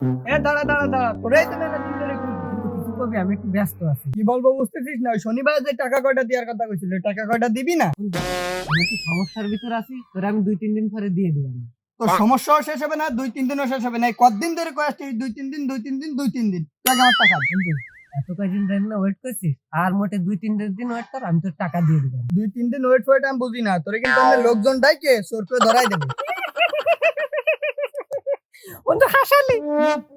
এ দাঁড়া দাঁড়া দাঁড়া তোরাই তো মেলা দিন ধরে কিছু কবি আমি একটু ব্যস্ত আছি। কি বলব বুঝতেছিস না? শনিবার যে টাকা কয়টা দেওয়ার কথা কইছিল টাকা কয়টা দিবি না? আমি একটু সমস্যার ভিতর আছি? তোরা আমি দুই তিন দিন পরে দিয়ে দিলাম। তোর সমস্যাও শেষ হবে না দুই তিন দিনও শেষ হবে না। কতদিন ধরে কয়ে আসছিস? দুই তিন দিন দুই তিন দিন দুই তিন দিন। আমার টাকা বন্ধু এত কয়দিন ধরে না ওয়েট করছিস? আর মোটে দুই তিন দিন ওয়েট কর আমি তোর টাকা দিয়ে দিলাম। দুই তিন দিন ওয়েট ফোয়েট আমি বুঝি না। তোরে কিন্তু লোকজন ডাইকে চোর করে ধরাই দেবো। বন্ধু হাসালি।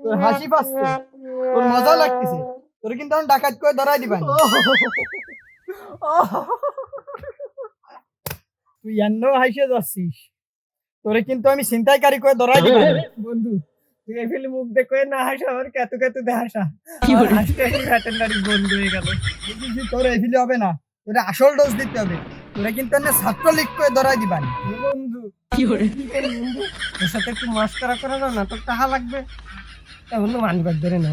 তোর হাসি পাচ্ছে। তোর মজা লাগতেছে। তোর কিন্তু আমি ডাকাত করে ধরাই দিবা। তুই এন্ন হাসে যাচ্ছিস। তোরে কিন্তু আমি ছিনতাইকারী করে ধরাই দিবা। বন্ধু তুই এই মুখ দেখে না হাসা আমার কেত কেত দে হাসা। হাসতে হাসতে ভেটেরিনারি বন্ধু হয়ে গেল। তোর এফিলে হবে না তোরে আসল ডোজ দিতে হবে। তোরা কিন্তু এনে ছাত্র লিখ করে ধরাই দিবানি। বন্ধু? কি করে তোর সাথে একটু মস্করা করে না না তোর টাকা লাগবে? তা বন্ধু মানবার ধরে না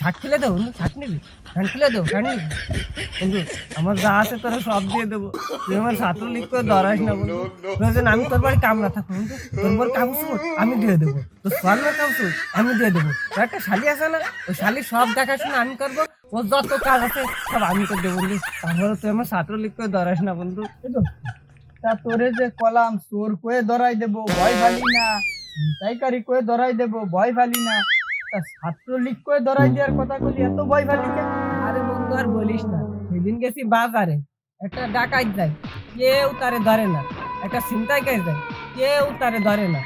শার্ট খুলে দেবো বন্ধু শার্ট নিবি? প্যান্ট খুলে দেবো প্যান্ট নিবি? বন্ধু আমার যা আছে তোরা সব দিয়ে দেবো। তুই আমার ছাত্র লিখ করে ধরাস না বন্ধু। প্রয়োজন আমি তোর বাড়ি কামলা থাকব বন্ধু। তোর কামছু আমি দিয়ে দেবো। তোর স্বর্ণের কামছু আমি দিয়ে দেবো। একটা শালি আছে না? ওই শালি সব দেখাশোনা আমি করব। ওর যত কাজ আছে সব আমি করে দেবো বন্ধু তারপরে তুই আমার ছাত্র লিখ করে ধরাস না বন্ধু। তা। তোরে যে কলাম চোর করে ধরাই দেবো ভয় ফালি না। ছিনতাইকারী করে ধরাই দেবো ভয় ফালি না। তা ছাত্র লিখ করে ধরাই দেওয়ার কথা বলি এত ভয় ফালি কেন? আরে বন্ধু আর বলিস না। সেদিন গেছি বাজারে। একটা ডাকাত যায় কেউ তারে ধরে না। একটা ছিনতাই গাছ যায় কেউ তারে ধরে না।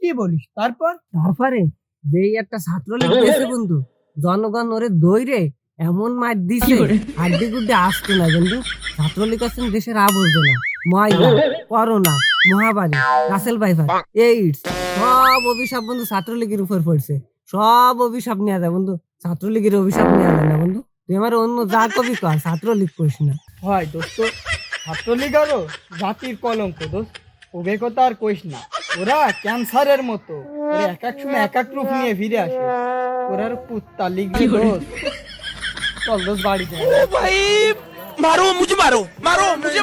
কি বলিস? তারপর? তারপরে যেই একটা ছাত্রলীগ গেছে বন্ধু জনগণ ওরে দইরে এমন মার দিছে হাড্ডি গুড্ডি আসতো না বন্ধু ছাত্রলীগ আছেন দেশের আবর্জনা ময়লা করোনা মহামারী রাসেল ভাইফার এইডস সব অভিশাপ বন্ধু ছাত্রলীগের উপর পড়ছে। সব অভিশাপ নেওয়া যায় বন্ধু। ছাত্রলীগের অভিশাপ নেওয়া যায় না বন্ধু। তুই আমার অন্য যা কবি কর ছাত্রলীগ করিস না। হয় দোস্ত। ছাত্রলীগ আরও জাতির কলঙ্ক দোস্ত। ওকে কথা আর কইস না। ওরা ক্যান্সারের মতো। এক এক সময় এক এক রূপ নিয়ে ফিরে আসে। ওরার কুত্তা লিগলি দোস্ত চল দোস্ত বাড়িতে ভাই মারো মুঝে মারো মারো মুঝে